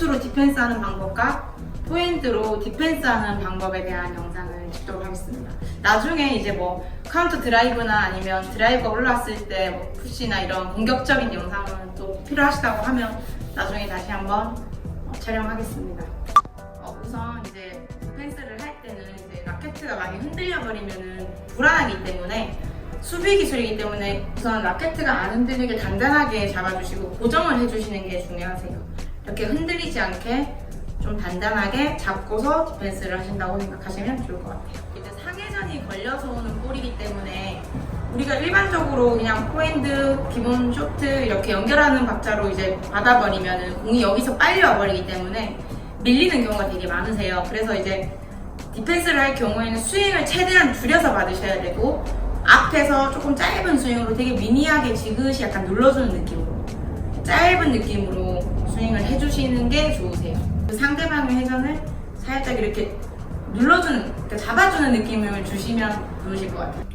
쇼트로 디펜스 하는 방법과 포인트로 디펜스 하는 방법에 대한 영상을 찍도록 하겠습니다. 나중에 이제 뭐 카운터 드라이브나 아니면 드라이브가 올라왔을 때뭐 푸시나 이런 공격적인 영상은 또 필요하시다고 하면 나중에 다시 한번 어, 촬영하겠습니다. 어, 우선 이제 디펜스를 할 때는 이제 라켓가 많이 흔들려 버리면은 불안하기 때문에 수비 기술이기 때문에 우선 라켓가 안 흔들리게 단단하게 잡아주시고 고정을 해주시는 게 중요하세요. 이렇게 흔들리지 않게 좀 단단하게 잡고서 디펜스를 하신다고 생각하시면 좋을 것 같아요. 이제 상해전이 걸려서 오는 볼이기 때문에 우리가 일반적으로 그냥 포핸드, 기본 쇼트 이렇게 연결하는 박자로 이제 받아버리면은 공이 여기서 빨리 와버리기 때문에 밀리는 경우가 되게 많으세요. 그래서 이제 디펜스를 할 경우에는 스윙을 최대한 줄여서 받으셔야 되고 앞에서 조금 짧은 스윙으로 되게 미니하게 지그시 약간 눌러주는 느낌으로 짧은 느낌으로 스윙을 해주시는 게 좋으세요. 그 상대방의 회전을 살짝 이렇게 눌러주는, 그러니까 잡아주는 느낌을 주시면 좋으실 것 같아요.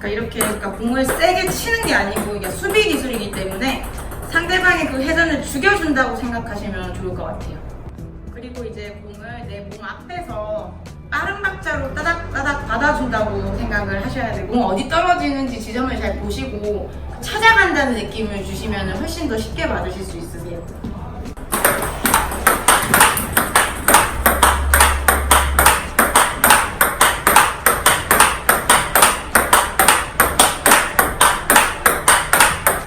그러니까 이렇게 그러니까 공을 세게 치는 게 아니고 이게 수비 기술이기 때문에 상대방의 그 회전을 죽여준다고 생각하시면 좋을 것 같아요. 그리고 이제 공을 내 몸 앞에서 빠른 박자로 따닥 따닥 받아준다고 생각을 하셔야 되고 공 어디 떨어지는지 지점을 잘 보시고 찾아간다는 느낌을 주시면 훨씬 더 쉽게 받으실 수 있으세요.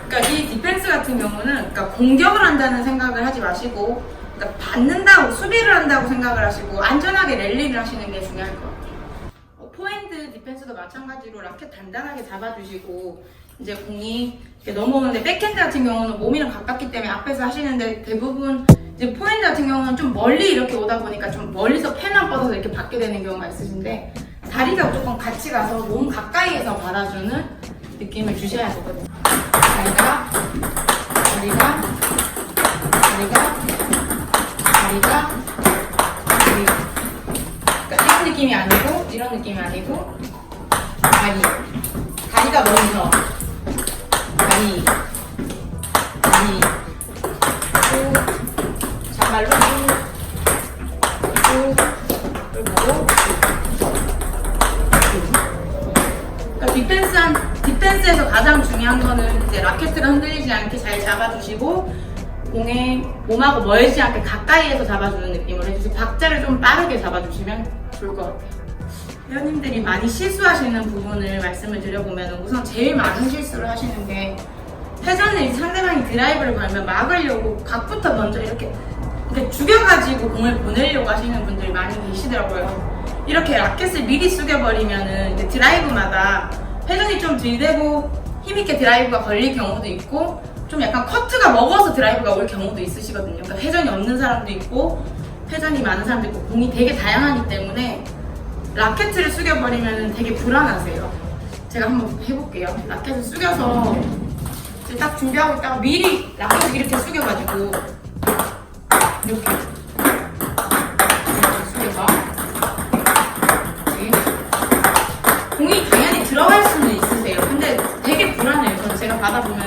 그러니까 이 디펜스 같은 경우는 공격을 한다는 생각을 하지 마시고 그러니까 받는다고 수비를 한다고 생각을 하시고 안전하게 랠리를 하시는 게 중요할 것 같아요. 어, 포핸드 디펜스도 마찬가지로 라켓 단단하게 잡아주시고 이제 공이 넘어오는데 백핸드 같은 경우는 몸이랑 가깝기 때문에 앞에서 하시는데 대부분 이제 포핸드 같은 경우는 좀 멀리 이렇게 오다 보니까 좀 멀리서 펜만 뻗어서 이렇게 받게 되는 경우가 있으신데 다리가 조금 같이 가서 몸 가까이에서 받아주는 느낌을 주셔야 되거든요. 다리가 다리가 다리가 멀지 않게 가까이에서 잡아주는 느낌으로 해주시고 박자를 좀 빠르게 잡아주시면 좋을 것 같아요. 회원님들이 많이 실수하시는 부분을 말씀을 드려보면 우선 제일 많은 실수를 하시는 게 회전을 상대방이 드라이브를 걸면 막으려고 각부터 먼저 이렇게 이렇게 죽여가지고 공을 보내려고 하시는 분들이 많이 계시더라고요. 이렇게 라켓을 미리 숙여버리면은 드라이브마다 회전이 좀 들되고 힘있게 드라이브가 걸릴 경우도 있고 좀 약간 커트가 먹어서 드라이브가 올 경우도 있으시거든요. 그러니까 회전이 없는 사람도 있고 회전이 많은 사람도 있고 공이 되게 다양하기 때문에 라켓을 숙여버리면 되게 불안하세요. 제가 한번 해볼게요. 라켓을 숙여서 딱 준비하고 있다가 미리 라켓을 이렇게 숙여가지고 이렇게 숙여서. 공이 당연히 들어갈 수는 있으세요. 근데 되게 불안해요. 저는 제가 받아보면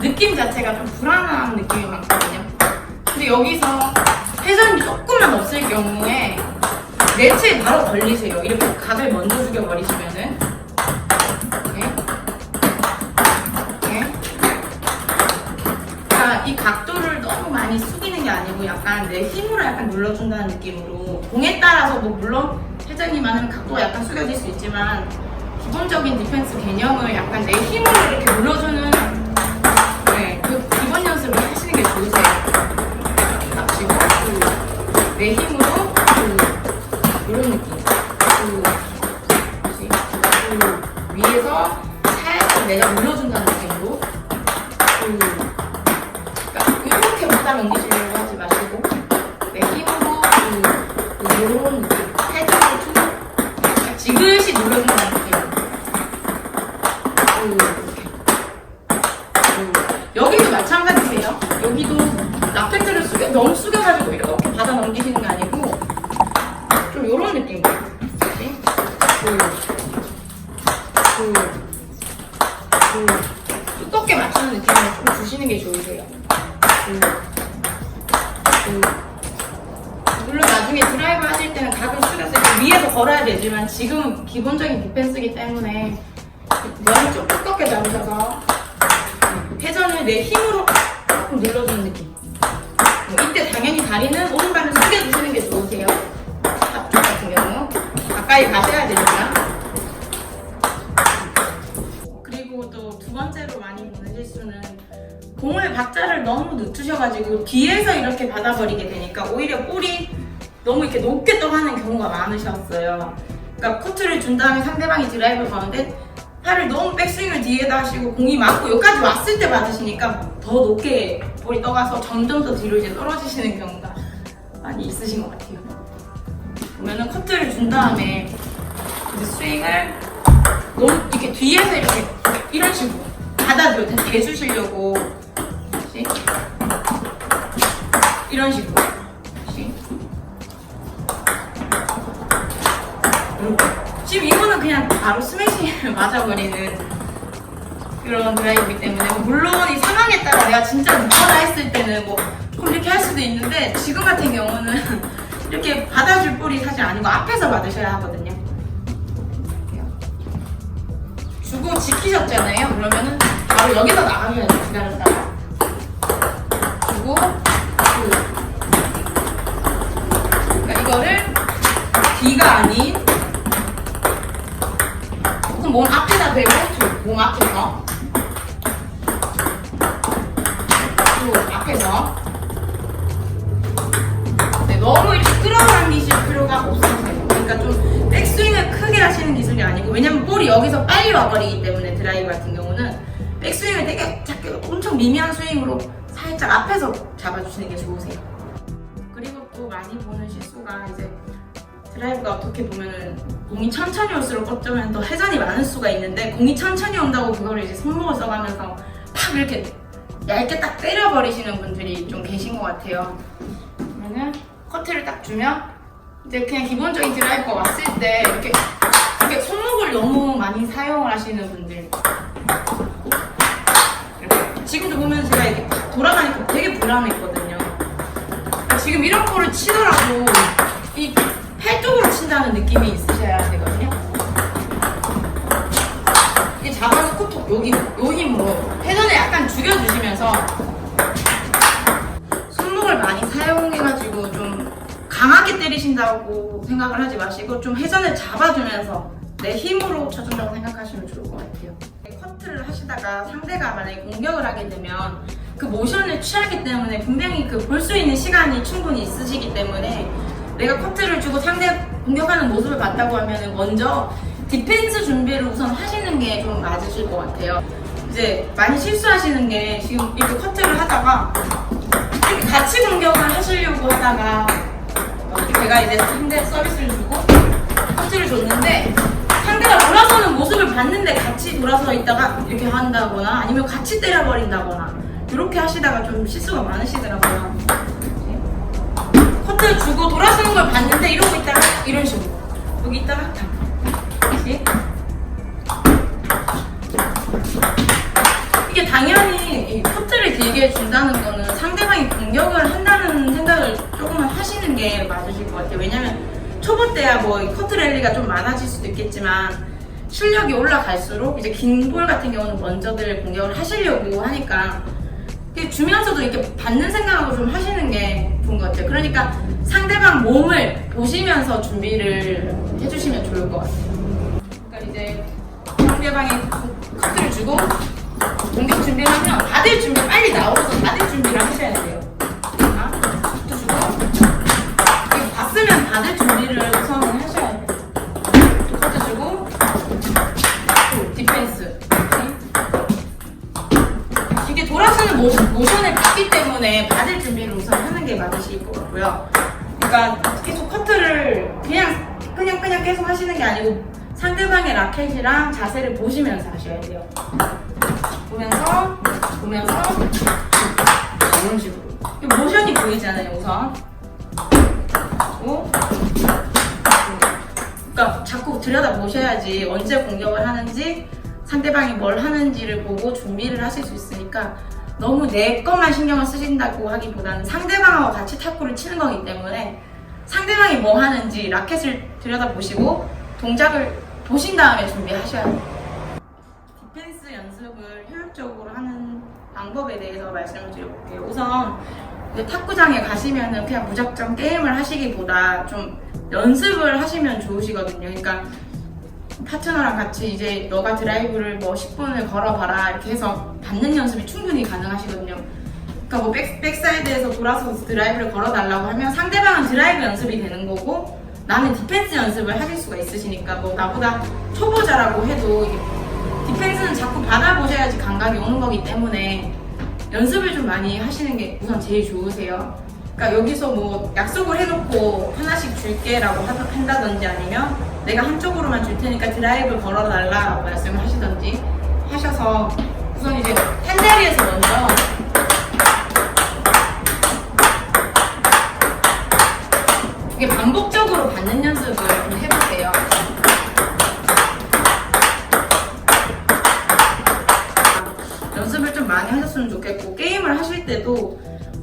느낌 자체가 좀 불안한 느낌이 많거든요. 근데 여기서 회전이 조금만 없을 경우에 네트에 바로 걸리세요. 이렇게 각을 먼저 숙여버리시면은. 이렇게. 이렇게. 그러니까 이 각도를 너무 많이 숙이는 게 아니고 약간 내 힘으로 약간 눌러준다는 느낌으로 공에 따라서 뭐 물론 회전이 많으면 각도가 약간 숙여질 수 있지만 기본적인 디펜스 개념을 약간 내 힘으로 이렇게 눌러주는 내 힘으로 그, 이런 느낌. 그? 그, 위에서 살짝 내가 눌러 두껍게 맞추는 느낌을 좀 주시는 게 좋으세요. 물론 나중에 드라이브 하실 때는 숙였을 때 위에서 걸어야 되지만 지금은 기본적인 디펜스기 때문에 면을 좀 두껍게 잡으셔서 회전을 내 힘으로 조금 눌러주는 느낌. 뭐 이때 당연히 다리는 오른발을 숙여주시는 게 좋으세요. 앞쪽 같은 경우 가까이 가셔야 박자를 너무 늦추셔가지고 뒤에서 이렇게 받아버리게 되니까 오히려 볼이 너무 이렇게 높게 떠가는 경우가 많으셨어요. 그러니까 코트를 준 다음에 상대방이 드라이브 가는데 팔을 너무 백스윙을 뒤에다 하시고 공이 맞고 여기까지 왔을 때 받으시니까 더 높게 볼이 떠가서 점점 더 뒤로 이제 떨어지시는 경우가 많이 있으신 것 같아요. 보면은 커트를 준 다음에 스윙을 너무 이렇게 뒤에서 이렇게 이런 식으로. 대- 대주시려고 다시 이런 식으로 지금 이거는 그냥 바로 스매싱을 맞아버리는 그런 드라이브이기 때문에 뭐 물론 이 상황에 따라 내가 진짜 늦거나 했을 때는 뭐 이렇게 할 수도 있는데 지금 같은 경우는 이렇게 받아줄 볼이 사실 아니고 앞에서 받으셔야 하거든요. 주고 지키셨잖아요. 그러면은 바로 여기서 나가면 기다렸다가 주고 주. 그러니까 이거를 뒤가 아닌 조금 몸 앞에다 대고 주. 몸 앞에서 주 앞에서 네, 너무 이렇게 끌어당기실 필요가 없으세요. 그러니까 좀 백스윙을 크게 하시는 기술이 아니고 왜냐면 볼이 여기서 빨리 와버리기 때문에 드라이브 같은 경우는 백스윙을 되게 작게 엄청 미미한 스윙으로 살짝 앞에서 잡아주시는 게 좋으세요. 그리고 또 많이 보는 실수가 이제 드라이브가 어떻게 보면은 공이 천천히 올수록 어쩌면 더 회전이 많을 수가 있는데 공이 천천히 온다고 그거를 이제 손목을 써가면서 팍 이렇게 얇게 딱 때려버리시는 분들이 좀 계신 것 같아요. 그러면은 커트를 딱 주면 이제 그냥 기본적인 드라이브가 왔을 때 이렇게 이렇게 손목을 너무 많이 사용을 하시는 분들 이렇게 지금도 보면 제가 이렇게 돌아가니까 되게 불안했거든요. 그러니까 지금 이런 볼을 치더라도 이팔 쪽으로 친다는 느낌이 있으셔야 되거든요. 이게 잡아놓고 톡 여기 요 힘으로 회전을 약간 죽여주시면서 손목을 많이 사용해가지고 좀 강하게 때리신다고 생각을 하지 마시고 좀 회전을 잡아주면서 내 힘으로 쳐준다고 생각하시면 좋을 것 같아요. 커트를 하시다가 상대가 만약에 공격을 하게 되면 그 모션을 취하기 때문에 분명히 그 볼 수 있는 시간이 충분히 있으시기 때문에 내가 커트를 주고 상대 공격하는 모습을 봤다고 하면 먼저 디펜스 준비를 우선 하시는 게 좀 맞으실 것 같아요. 이제 많이 실수하시는 게 지금 이렇게 커트를 하다가 같이 공격을 하시려고 하다가 어, 제가 이제 상대 서비스를 주고 커트를 줬는데 상대가 돌아서는 모습을 봤는데 같이 돌아서 있다가 이렇게 한다거나 아니면 같이 때려버린다거나 이렇게 하시다가 좀 실수가 많으시더라고요. 커트 주고 돌아서는 걸 봤는데 이러고 있다가 이런 식으로. 여기 있다가 탁 다시 이게 당연히 이 커트를 길게 준다는 거는 상대방이 공격을 한다는 생각을 조금만 하시는 게 맞으실 것 같아요. 왜냐면 초보 때야 뭐이 커트 랠리가 좀 많아질 수도 있겠지만 실력이 올라갈수록 이제 긴 볼 같은 경우는 먼저들 공격을 하시려고 하니까 주면서도 이렇게 받는 생각하고 좀 하시는 게 좋은 것 같아요. 그러니까 상대방 몸을 보시면서 준비를 해주시면 좋을 것 같아요. 그러니까 이제 상대방이 커트를 주고 공격 준비를 하면 받을 준비 빨리 나오셔서 받을 준비를 하셔야 돼요. 자, 커트 주고 봤으면 받을 준비를 우선 하셔야 돼요. 또 커트 주고 또 디펜스. 이게 모션, 모션을 봤기 때문에 받을 준비를 우선 하는 게 맞으실 것 같고요. 그러니까 계속 커트를 그냥 그냥 그냥 계속 하시는 게 아니고 상대방의 라켓이랑 자세를 보시면서 하셔야 돼요. 보면서, 보면서, 이런 식으로. 이 모션이 보이잖아요, 우선. 오. 그러니까 자꾸 들여다 보셔야지 언제 공격을 하는지 상대방이 뭘 하는지를 보고 준비를 하실 수 있으니까 너무 내 것만 신경을 쓰신다고 하기보다는 상대방하고 같이 탁구를 치는 거기 때문에 상대방이 뭐 하는지 라켓을 들여다보시고 동작을 보신 다음에 준비하셔야 돼요. 디펜스 연습을 효율적으로 하는 방법에 대해서 말씀을 드려볼게요. 우선 탁구장에 가시면은 그냥 무작정 게임을 하시기보다 좀 연습을 하시면 좋으시거든요. 그러니까 파트너랑 같이 이제 너가 드라이브를 뭐 10분을 걸어봐라 이렇게 해서 받는 연습이 충분히 가능하시거든요. 그러니까 뭐 백, 백사이드에서 돌아서 드라이브를 걸어달라고 하면 상대방은 드라이브 연습이 되는 거고 나는 디펜스 연습을 하실 수가 있으시니까 뭐 나보다 초보자라고 해도 디펜스는 자꾸 받아보셔야지 감각이 오는 거기 때문에 연습을 좀 많이 하시는 게 우선 제일 좋으세요. 그러니까 여기서 뭐 약속을 해놓고 하나씩 줄게라고 하- 한다든지 아니면 내가 한쪽으로만 줄 테니까 드라이브 걸어달라라고 말씀을 하시던지 하셔서 우선 이제 한 자리에서 먼저 이게 반복적으로 받는 연습을 좀 해보세요. 연습을 좀 많이 하셨으면 좋겠고 게임을 하실 때도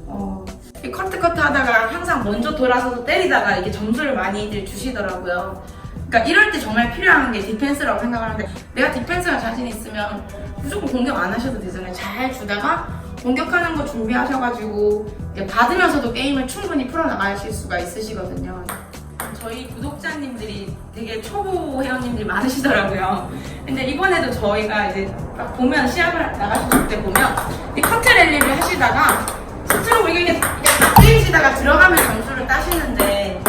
어, 이 커트 커트 하다가 항상 먼저 돌아서서 때리다가 이게 점수를 많이들 주시더라고요. 그러니까 이럴 때 정말 필요한 게 디펜스라고 생각하는데 내가 디펜스가 자신 있으면 무조건 공격 안 하셔도 되잖아요. 잘 주다가 공격하는 거 준비하셔가지고 받으면서도 게임을 충분히 풀어나가실 수가 있으시거든요. 저희 구독자님들이 되게 초보 회원님들이 많으시더라고요. 근데 이번에도 저희가 이제 딱 보면 시합을 나가실 때 보면 이 커트 랠리를 하시다가 스스로 이게 때리시다가 들어가면 점수를 따시는데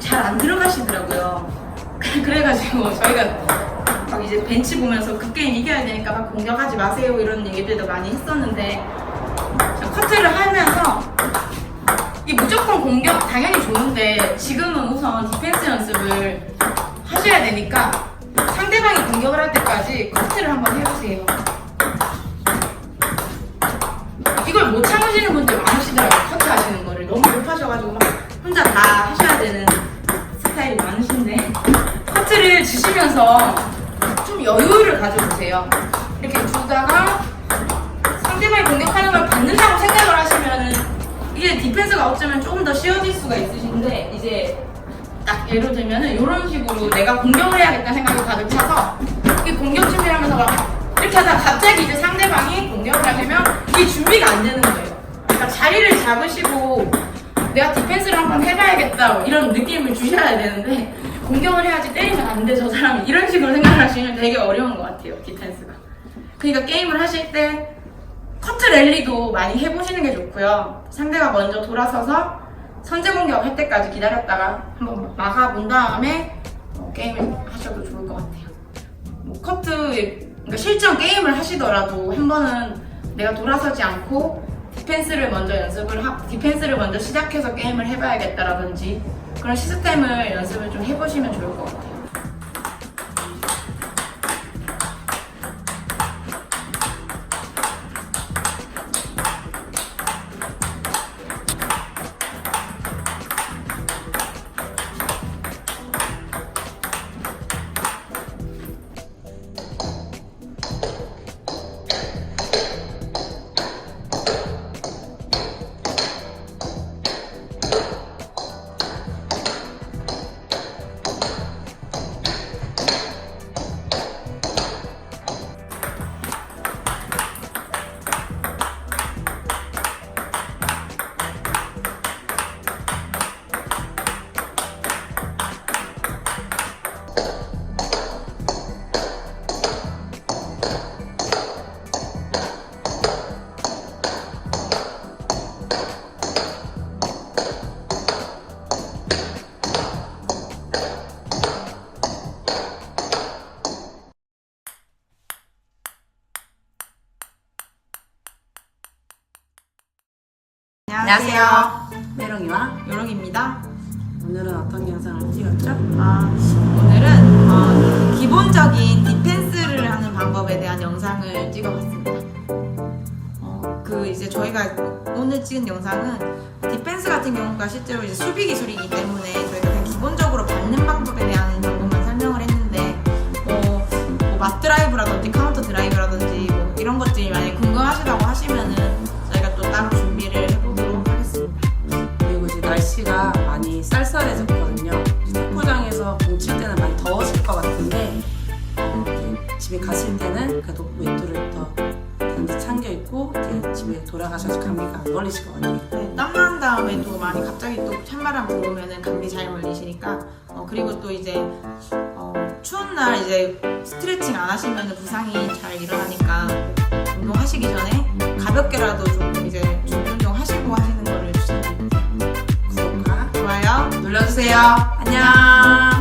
잘 안 들어가시더라고요. 그래가지고 저희가 막 이제 벤치 보면서 그 게임 이겨야 되니까 막 공격하지 마세요 이런 얘기들도 많이 했었는데 저 커트를 하면서 이 무조건 공격 당연히 좋은데 지금은 우선 디펜스 연습을 하셔야 되니까 상대방이 공격을 할 때까지 커트를 한번 해보세요. 이걸 못 참으시는 분들 많으시더라고요. 커트 하시는 거를 너무 급하셔가지고 막 혼자 다 하셔야 되는 스타일이 많으신데 커트를 주시면서 좀 여유를 가져보세요. 이렇게 주다가 상대방이 공격하는 걸 받는다고 생각을 하시면은 이게 디펜스가 어쩌면 조금 더 쉬워질 수가 있으신데 이제 딱 예를 들면은 이런 식으로 내가 공격을 해야겠다 생각이 가득 차서 이 공격 준비를 하면서 막 이렇게 하다가 갑자기 이제 상대방이 공격을 하려면 이게 준비가 안 되는 거예요. 그러니까 자리를 잡으시고 내가 디펜스 해봐야겠다 뭐 이런 느낌을 주셔야 되는데 공격을 해야지 때리면 안 돼 저 사람이 이런 식으로 생각을 하시면 되게 어려운 것 같아요 디펜스가. 그러니까 게임을 하실 때 커트 랠리도 많이 해보시는 게 좋고요. 상대가 먼저 돌아서서 선제 공격할 때까지 기다렸다가 한번 막아본 다음에 어, 게임을 하셔도 좋을 것 같아요. 뭐 커트, 그러니까 실전 게임을 하시더라도 한 번은 내가 돌아서지 않고 디펜스를 먼저 연습을 하, 디펜스를 먼저 시작해서 게임을 해봐야겠다라든지 그런 시스템을 연습을 좀 해보시면 좋을 것 같아요. 이제 저희가 오늘 찍은 영상은 디펜스 같은 경우가 실제로 이제 수비 기술이기 때문에 저희가 그냥 기본적으로 받는 방법에 대한 집에 돌아가셔서 감기가 안 걸리실 것 같아요. 네, 땀난 다음에 또 많이 갑자기 또 찬바람 불으면은 감기 잘 걸리시니까 어, 그리고 또 이제 어, 추운 날 이제 스트레칭 안 하시면 부상이 잘 일어나니까 운동하시기 전에 가볍게라도 좀 이제 준비 운동 하시고 하시는 거를 추천드립니다. 구독과 좋아요. 눌러주세요. 안녕.